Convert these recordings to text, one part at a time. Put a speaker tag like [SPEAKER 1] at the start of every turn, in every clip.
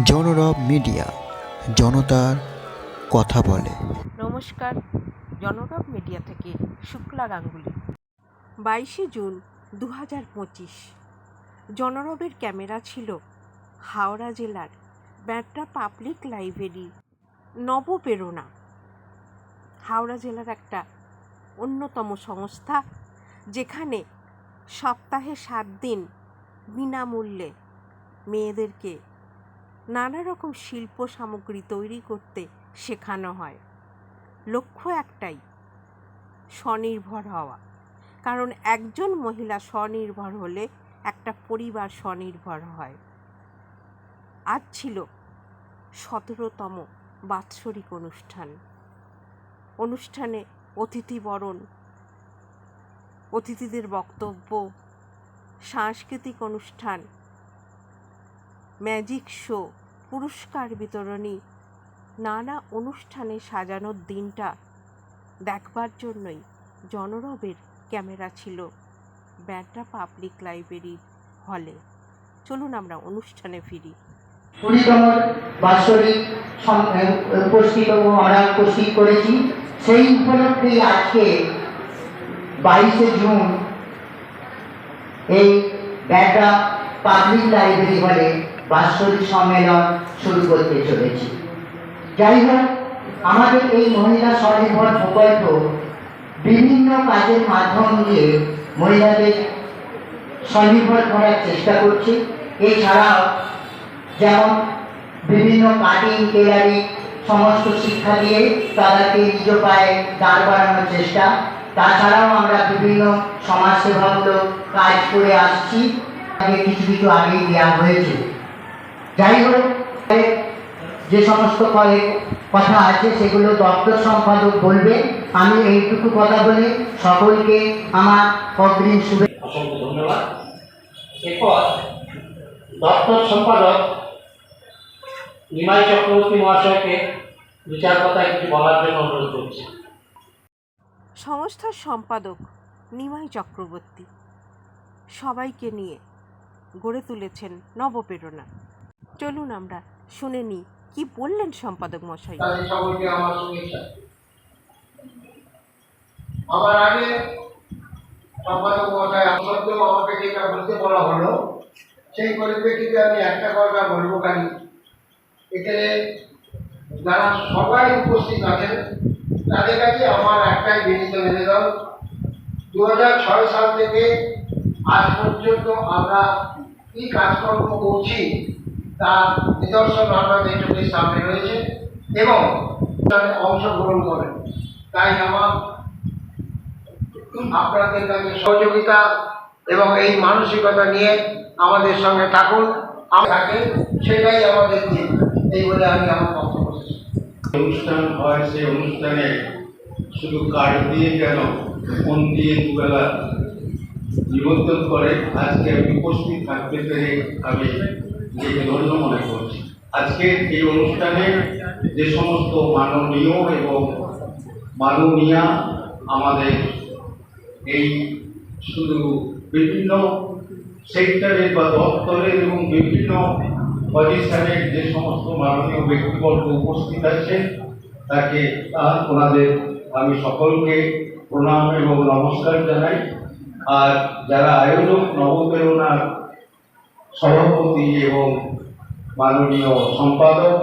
[SPEAKER 1] জনরব media, জনতার কথা বলে।
[SPEAKER 2] নমস্কার, জনরব মিডিয়া থেকে শুক্লা গাঙ্গুলি। বাইশে জুন দু হাজার পঁচিশ, জনরবের ক্যামেরা ছিল হাওড়া জেলার ব্যাটরা পাবলিক লাইব্রেরি নবপ্রেরণা। হাওড়া জেলার একটা অন্যতম সংস্থা, যেখানে সপ্তাহে সাত দিন বিনামূল্যে মেয়েদেরকে নানা রকম শিল্প সামগ্রী তৈরি করতে শেখানো হয়। লক্ষ্য একটাই, স্বনির্ভর হওয়া। কারণ একজন মহিলা স্বনির্ভর হলে একটা পরিবার স্বনির্ভর হয়। আজ ছিল সতেরোতম বাৎসরিক অনুষ্ঠান। অনুষ্ঠানে অতিথি বরণ, অতিথিদের বক্তব্য, সাংস্কৃতিক অনুষ্ঠান ম্যাজিক শো, পুরস্কার বিতরণী, নানা অনুষ্ঠানে সাজানোর দিনটা দেখবার জন্যই জনরবের ক্যামেরা ছিল ব্যান্ডা পাবলিক লাইব্রেরির হলে। চলুন আমরা অনুষ্ঠানে ফিরি।
[SPEAKER 3] করেছি। সেই উপলক্ষেই আজকে বাইশে জুন এই ব্যাটা পাবলিক লাইব্রেরি হলে বাৎসরিক সম্মেলন শুরু করতে চলেছি। যাই হোক, আমাদের এই মহিলা স্বনির্ভর প্রকল্প বিভিন্ন কাজের মাধ্যম দিয়ে মহিলাদের স্বনির্ভর করার চেষ্টা করছে। এছাড়াও যেমন বিভিন্ন কাটিং টেলারিং সমস্ত শিক্ষা দিয়ে তাদেরকে নিজ পায়ে দাঁড় বাড়ানোর চেষ্টা। তাছাড়াও আমরা বিভিন্ন সমাজসেবামূলক কাজ করে আসছি। আগে কিছু কিছু আগেই দেওয়া হয়েছে। যাই হোক যে সমস্ত কয়ে- কথা আছে সেগুলো দপ্তর সম্পাদক বলবে। আমি এইটুকু কথা বলে। সকলকে আমার অগ্রিম শুভেচ্ছা।
[SPEAKER 4] অসংখ্য ধন্যবাদ। এরপর দপ্তর সম্পাদক নিমাই চক্রবর্তী মহাশয়কে দু চার কথায় কিছু বলার জন্য অনুরোধ করছি।
[SPEAKER 2] সংস্থার সম্পাদক নিমাই চক্রবর্তী। সবাইকে নিয়ে গড়ে তুলেছেন নবপ্রেরণা। চলুন আমরা শুনে নিই, কি বললেন সম্পাদক মশাই?
[SPEAKER 5] আগে সম্পাদক সত্ত্বেও আমাকে যেটা বলতে বলা হলো, সেই পরিপ্রেক্ষিতে আমি একটা কথা বলব এখানে যারা সবাই উপস্থিত আছেন, তাদের কাছে আমার একটাই বিনীত নিবেদন দু হাজার ছয় সাল থেকে আজ পর্যন্ত আমরা কি কাজকর্ম করছি তার নিদর্শন আপনাদের চোখের সামনে রয়েছে এবং অংশগ্রহণ করেন। তাই আমার আপনাদের কাছে সহযোগিতা এবং এই মানসিকতা নিয়ে আমাদের সঙ্গে থাকুন, আমরা থাকে, সেটাই আমাদের এই বলে আমি আমার বক্তব্য।
[SPEAKER 6] অনুষ্ঠান হয় সেই অনুষ্ঠানে শুধু কার্ড দিয়ে কেন ফোন দিয়ে দুবেলা নিমন্ত্রণ করে? আজকে আমি উপস্থিত থাকতে পেরে আমি নিজেকে মনে করছি। আজকে এই অনুষ্ঠানে যে সমস্ত মাননীয় এবং মাননীয়া আমাদের এই শুধু বিভিন্ন সেক্টরের বা দপ্তরের এবং বিভিন্ন পজিশনের যে সমস্ত মাননীয় ব্যক্তিবর্গ উপস্থিত আছেন তাকে ওনাদের আমি সকলকে প্রণাম এবং নমস্কার জানাই। আর যারা আয়োজক নবপ্রেরণার সভাপতি এবং মাননীয় সম্পাদক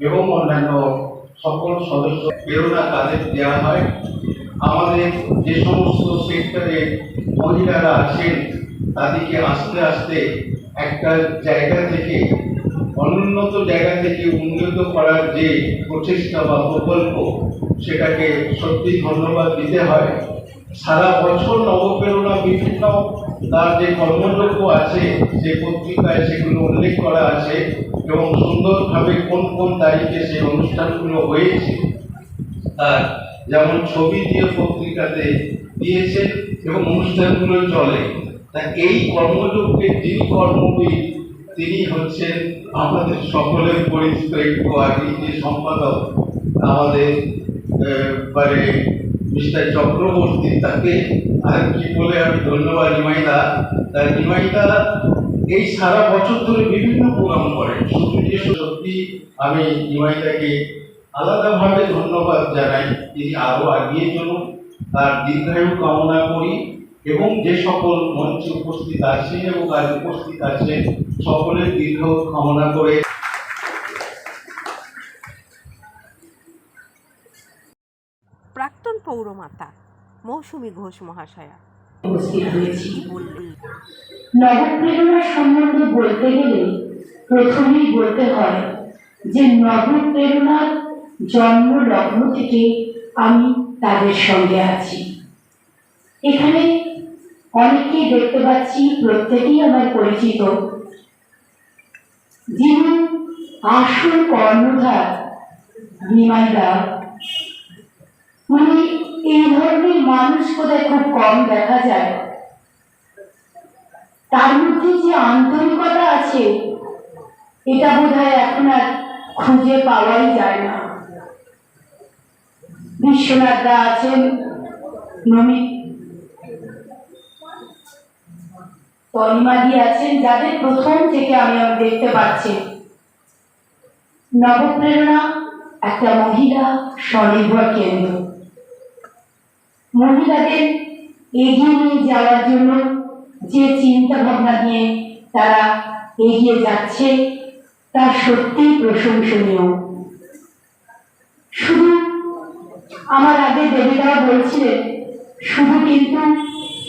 [SPEAKER 6] এবং অন্যান্য সকল সদস্য প্রেরণা তাদের দেওয়া হয়। আমাদের যে সমস্ত সেক্টরে মহিলারা আছেন, তাদেরকে আস্তে আস্তে একটা জায়গা থেকে, অনুন্নত জায়গা থেকে উন্নত করার যে প্রচেষ্টা বা প্রকল্প, সেটাকে সত্যি ধন্যবাদ দিতে হয়। সারা বছর নবপ্রেরণা বিভিন্ন তার যে কর্মযোগ্য আছে, যে পত্রিকায় সেগুলো উল্লেখ করা আছে এবং সুন্দরভাবে কোন কোন তারিখে সেই অনুষ্ঠানগুলো হয়েছে আর যেমন ছবি দিয়ে পত্রিকাতে দিয়েছেন এবং অনুষ্ঠানগুলো চলে, তা এই কর্মযোগ্যের যিনি কর্মবীর তিনি হচ্ছেন আমাদের সকলের পরিচিত একটু আগে যে সম্পাদক, আমাদের মানে মিস্টার চক্রবর্তী। তাকে আর কি বলে আমি ধন্যবাদ নিমাইদা তার নিমাইদা এই সারা বছর ধরে বিভিন্ন প্রোগ্রাম করে। শুধু যে সত্যি আমি নিমাইদাকে আলাদাভাবে ধন্যবাদ জানাই। তিনি আরও আগিয়ে চলুন, তার দীর্ঘায়ু কামনা করি এবং যে সকল মঞ্চে উপস্থিত আছেন এবং আজ উপস্থিত আছেন, সকলের দীর্ঘ কামনা করে
[SPEAKER 2] প্রাক্তন পৌরমাতা, মৌসুমী ঘোষ মহাশয়া।
[SPEAKER 7] নবপ্রেরণা সম্বন্ধে বলতে গেলে প্রথমেই বলতে হয় যে নবপ্রেরণার জন্ম লগ্ন থেকে আমি তাদের সঙ্গে আছি। এখানে অনেককেই দেখতে পাচ্ছি, প্রত্যেকেই আমার পরিচিত, যিনি আসল কর্ণধার নিমাইদা মানে এই ধরনের মানুষ বোধহয় খুব কম দেখা যায়। তার মধ্যে যে আন্তরিকতা আছে, এটা বোধ হয় এখন আর খুঁজে পাওয়াই যায় না। বিশ্বনাথ দা আছেন নমিত তনিমাদি আছেন, যাদের প্রথম থেকে আমি দেখতে পাচ্ছি। নবপ্রেরণা একটা মহিলা স্বনির্ভর কেন্দ্র। মহিলাদের এগিয়ে নিয়ে যাওয়ার জন্য যে চিন্তা ভাবনা নিয়ে তারা এগিয়ে যাচ্ছে, তা সত্যিই প্রশংসনীয়। শুধু আমার আগে দেবীরা বলছিলেন, শুধু কিন্তু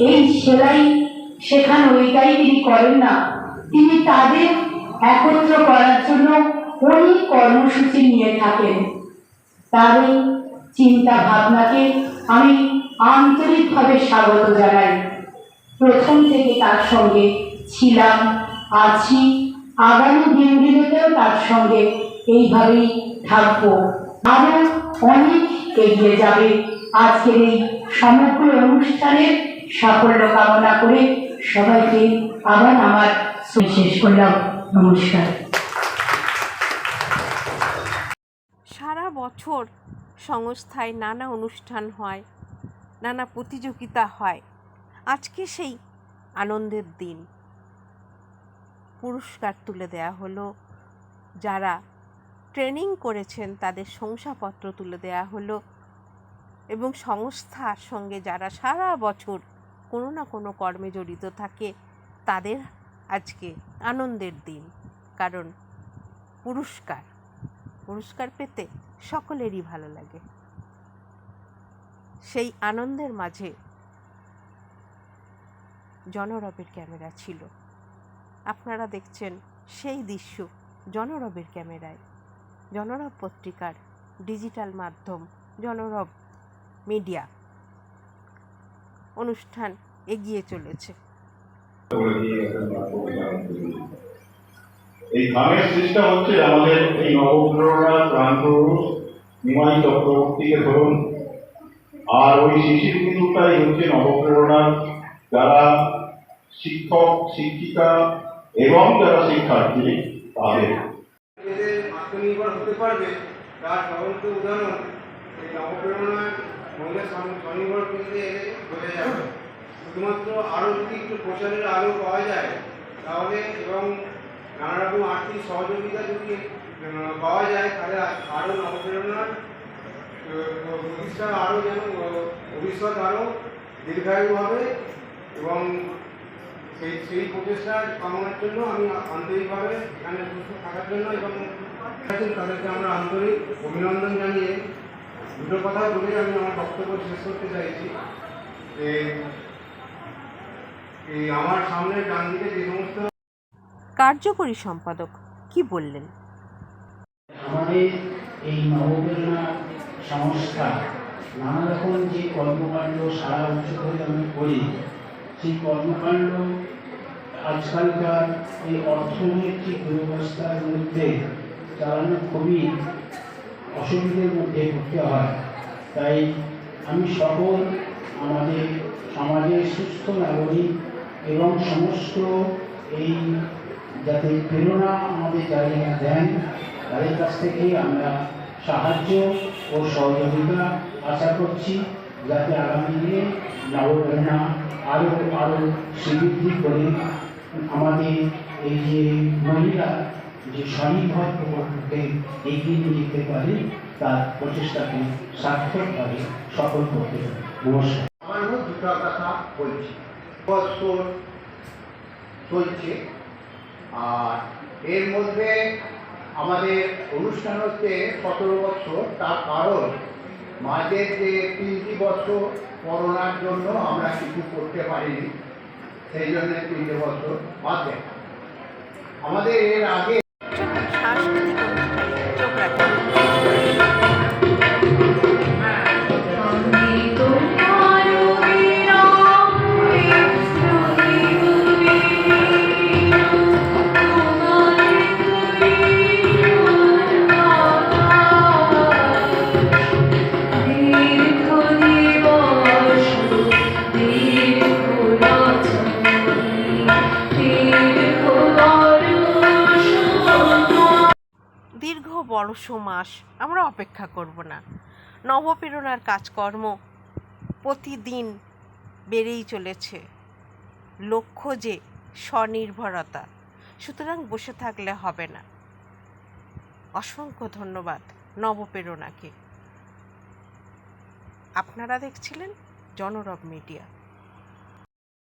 [SPEAKER 7] এই সেলাই শেখানো ওইটাই তিনি করেন না। তিনি তাদের একত্র করার জন্য অনেক কর্মসূচি নিয়ে থাকেন। তার এই চিন্তা ভাবনাকে আমি আন্তরিকভাবে স্বাগত জানাই। প্রথম থেকে তার সঙ্গে ছিলাম, আছি, আগামী দিনগুলোতেও তার সঙ্গে এইভাবেই থাকব। আরও অনেক এগিয়ে যাবে আজকের এই সমগ্র অনুষ্ঠানের সাফল্য কামনা করে সবাইকে আবার আমার শেষ করলাম। নমস্কার।
[SPEAKER 2] সারা বছর সংস্থায় নানা অনুষ্ঠান হয়, নানা প্রতিযোগিতা হয়। আজকে সেই আনন্দের দিন। পুরস্কার তুলে দেয়া হলো। যারা ট্রেনিং করেছেন তাদের শংসাপত্র তুলে দেয়া হলো এবং সংস্থার সঙ্গে যারা সারা বছর কোনো না কোনো কর্মে জড়িত থাকে, তাদের আজকে আনন্দের দিন। কারণ পুরস্কার পুরস্কার পেতে সকলেরই ভালো লাগে। সেই আনন্দের মাঝে জনরবের ক্যামেরা ছিল। আপনারা দেখছেন সেই দৃশ্য জনরবের ক্যামেরায়। জনরব পত্রিকার ডিজিটাল মাধ্যম জনরব মিডিয়া অনুষ্ঠান এগিয়ে চলেছে।
[SPEAKER 6] এই গানের সৃষ্টি হচ্ছে আমাদের এই নবপ্রেরণা প্রান্ত নিমাই চক্রবর্তীকে ধরুন। আর ওই শিশির বিন্দুটাই হচ্ছে নবপ্রেরণার যারা শিক্ষক, শিক্ষিকা এবং যারা শিক্ষার্থী তাদের।
[SPEAKER 5] আত্মনির্ভর হতে পারবে তার জ্বলন্ত উদাহরণ। এই নবপ্রেরণার মহিলা স্বনির্ভর কেন্দ্রে এলে বোঝা যাবে। শুধুমাত্র আরও যদি একটু প্রচারের আলো পাওয়া যায়, তাহলে এবং নানা রকম আর্থিক সহযোগিতা যদি পাওয়া যায়, তাহলে আরও নবপ্রেরণার প্রতিষ্ঠা আরও যেন ভবিষ্যৎ আরও দীর্ঘায়ু হবে এবং সেই সেই প্রচেষ্টা কামনার জন্য আমি আন্তরিকভাবে এখানে উপস্থিত থাকার জন্য এবং তাদেরকে আমরা আন্তরিক অভিনন্দন জানিয়ে দুটো কথা বলে আমি আমার বক্তব্য শেষ করতে চাইছি। আমার সামনে ডান দিকে যে সমস্ত
[SPEAKER 2] কার্যকরী সম্পাদক, কি বললেন?
[SPEAKER 8] আমাদের এই নবপ্রেরণা সংস্থা নানা রকম যে কর্মকাণ্ড সারা বছর আমি করি, সেই কর্মকাণ্ড আজকালকার এই অর্থনৈতিক দুরবস্থার মধ্যে চালানো খুবই অসুবিধের মধ্যে পড়তে হয়। তাই আমি সকল আমাদের সমাজের সুস্থ নাগরিক এবং সমস্ত এই যাতে প্রেরণা আমাদের যারা দেন, তাদের কাছ থেকে আমরা সাহায্য ও সহযোগিতা আশা করছি, যাতে আগামী দিনে নবপ্রেরণা আরও আরও শ্রীবৃদ্ধি করে আমাদের এই যে মহিলা, যে স্বনির্ভর প্রকল্পকে এগিয়ে নিয়ে যেতে পারে, তার প্রচেষ্টাকে সার্থকভাবে সফল করতে হবে নমস্কার।
[SPEAKER 9] আমার মুখ দুটো কথা বলছি। বছর চলছে আর এর মধ্যে আমাদের অনুষ্ঠান হচ্ছে সতেরো বছর, তার কারণ মাঝের যে তিনটি বছর করোনার জন্য আমরা কিছু করতে পারিনি, সেই জন্য তিনটে বছর বাদ আমাদের এর আগে
[SPEAKER 2] বড়শো মাস আমরা অপেক্ষা করব না। নবপ্রেরণার কাজকর্ম প্রতিদিন বেড়েই চলেছে। লক্ষ্য যে স্বনির্ভরতা, সুতরাং বসে থাকলে হবে না। অসংখ্য ধন্যবাদ নবপ্রেরণাকে। আপনারা দেখছিলেন জনরব মিডিয়া।